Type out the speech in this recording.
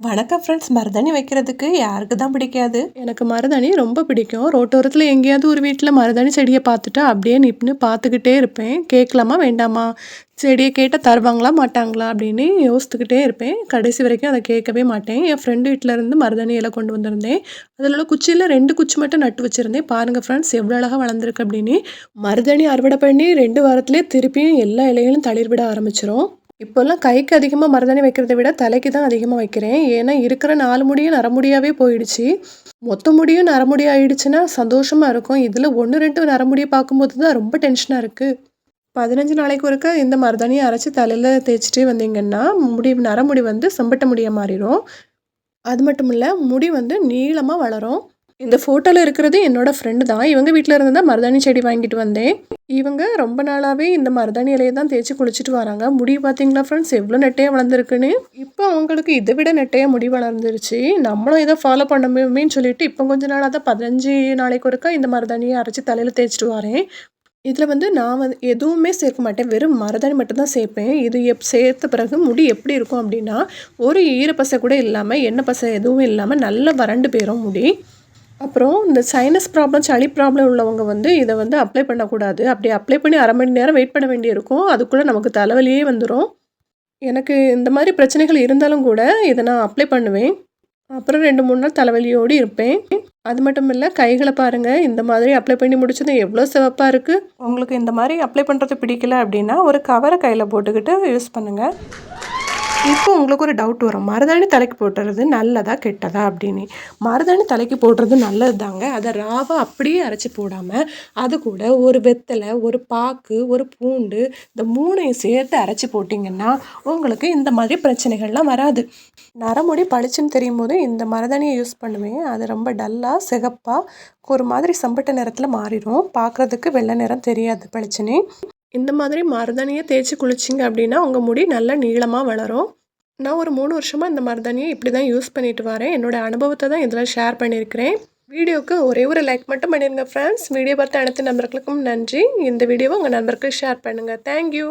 வணக்கம் ஃப்ரெண்ட்ஸ் மருதாணி வைக்கிறதுக்கு யாருக்கு தான் பிடிக்காது? எனக்கு மருதாணி ரொம்ப பிடிக்கும். ரோட்டோரத்தில் எங்கேயாவது ஒரு வீட்டில் மருதாணி செடியை பார்த்துட்டா அப்படியே நின்று பார்த்துக்கிட்டே இருப்பேன். கேட்கலாமா வேண்டாமா? செடியை கேட்டால் தருவாங்களா மாட்டாங்களா அப்படின்னு யோசித்துக்கிட்டே இருப்பேன். கடைசி வரைக்கும் அதை கேட்கவே மாட்டேன். என் ஃப்ரெண்டு வீட்டில் இருந்து மருதாணி இலை கொண்டு வந்திருந்தேன். அதில் உள்ள குச்சியில் ரெண்டு குச்சி மட்டும் நட்டு வச்சுருந்தேன். பாருங்கள் ஃப்ரெண்ட்ஸ் எவ்வளோ அழகாக வளர்ந்துருக்கு அப்படின்னு. மருதாணி அறுவடை பண்ணி ரெண்டு வாரத்துலேயே திருப்பியும் எல்லா இலைகளும் தளிர் விட ஆரம்பிச்சிரும். இப்போல்லாம் கைக்கு அதிகமாக மருதாணி வைக்கிறத விட தலைக்கு தான் அதிகமாக வைக்கிறேன். ஏன்னா இருக்கிற நாலு முடியும் நரமுடியாகவே போயிடுச்சு. மொத்த முடியும் நரமுடி ஆயிடுச்சுன்னா சந்தோஷமாக இருக்கும். இதில் ஒன்று ரெண்டு நரமுடியை பார்க்கும்போது தான் ரொம்ப டென்ஷனாக இருக்குது பதினஞ்சு நாளைக்கு ஒருக்க இந்த மருதாணியை அரைச்சி தலையில் தேய்ச்சிட்டே வந்தீங்கன்னா முடி நரமுடி வந்து செம்பட்ட முடிய மாறிடும். அது மட்டும் இல்லை முடி வந்து நீளமாக வளரும். இந்த ஃபோட்டோவில் இருக்கிறது என்னோட ஃப்ரெண்டு தான். இவங்க வீட்டில் இருந்து தான் மருதாணி செடி வாங்கிட்டு வந்தேன். இவங்க ரொம்ப நாளாகவே இந்த மருதாணி இலையை தான் தேய்ச்சி குளிச்சுட்டு வராங்க. முடி பார்த்தீங்களா ஃப்ரெண்ட்ஸ் எவ்வளோ நெட்டையாக வளர்ந்துருக்குன்னு. இப்போ அவங்களுக்கு இதை விட நெட்டையாக முடி வளர்ந்துருச்சு. நம்மளும் இதை ஃபாலோ பண்ணணுமேன்னு சொல்லிட்டு இப்போ கொஞ்ச நாளாக தான் பதினஞ்சு நாளைக்கு ஒருக்கா இந்த மருதாணியை அரைச்சி தலையில் தேய்ச்சிட்டு வரேன். இதில் வந்து நான் வந்து எதுவுமே சேர்க்க மாட்டேன். வெறும் மருதாணி மட்டும்தான் சேர்ப்பேன். இது எப் சேர்த்த பிறகு முடி எப்படி இருக்கும் அப்படின்னா ஒரு ஈரப்பசை கூட இல்லாமல் எண்ணெய் பசை எதுவும் இல்லாமல் நல்லா வறண்டு போயிடும் முடி. அப்புறம் இந்த சைனஸ் ப்ராப்ளம் சளி ப்ராப்ளம் உள்ளவங்க வந்து இதை வந்து அப்ளை பண்ணக்கூடாது. அப்படி அப்ளை பண்ணி அரை மணி நேரம் வெயிட் பண்ண வேண்டியிருக்கும். அதுக்குள்ளே நமக்கு தலைவலியே வந்துடும் எனக்கு இந்த மாதிரி பிரச்சனைகள் இருந்தாலும் கூட இதை நான் அப்ளை பண்ணுவேன். அப்புறம் ரெண்டு மூணு நாள் தலைவலியோடு இருப்பேன். அது மட்டும் இல்லை கைகளை பாருங்கள் இந்த மாதிரி அப்ளை பண்ணி முடிச்சது எவ்வளோ சிவப்பாக இருக்குது உங்களுக்கு இந்த மாதிரி அப்ளை பண்ணுறது பிடிக்கல அப்படின்னா ஒரு கவரை கையில் போட்டுக்கிட்டு யூஸ் பண்ணுங்கள் இப்போ உங்களுக்கு ஒரு டவுட் வரும். மருதாணி தலைக்கு போட்டுறது நல்லதா கெட்டதா அப்படின்னு. மருதாணி தலைக்கு போடுறது நல்லது தாங்க அதை ராவாக அப்படியே அரைச்சி போடாமல் அது கூட ஒரு வெத்தலை ஒரு பாக்கு ஒரு பூண்டு இந்த மூணையும் சேர்த்து அரைச்சி போட்டிங்கன்னா உங்களுக்கு இந்த மாதிரி பிரச்சனைகள்லாம் வராது. நரமுடி பளிச்சுன்னு தெரியும் போது இந்த மருதாணியை யூஸ் பண்ணுவேன். அது ரொம்ப டல்லாக சிகப்பாக ஒரு மாதிரி சம்பட்ட நிறத்தில் மாறிடும். பார்க்குறதுக்கு வெள்ளை நிறம் தெரியாது பளிச்சுன்னு. இந்த மாதிரி மருதாணியை தேய்ச்சி குளிச்சிங்க அப்படின்னா உங்கள் முடி நல்லா நீளமாக வளரும். நான் ஒரு மூணு வருஷமாக இந்த மருதாணியை இப்படி தான் யூஸ் பண்ணிட்டு வரேன். என்னோடய அனுபவத்தை தான் இதில் ஷேர் பண்ணியிருக்கிறேன் வீடியோவுக்கு ஒரே ஒரு லைக் மட்டும் பண்ணிடுங்க ஃப்ரெண்ட்ஸ் வீடியோ பார்த்து அனைத்து நண்பர்களுக்கும் நன்றி. இந்த வீடியோவை உங்கள் நண்பர்களுக்கு ஷேர் பண்ணுங்கள் தேங்க்யூ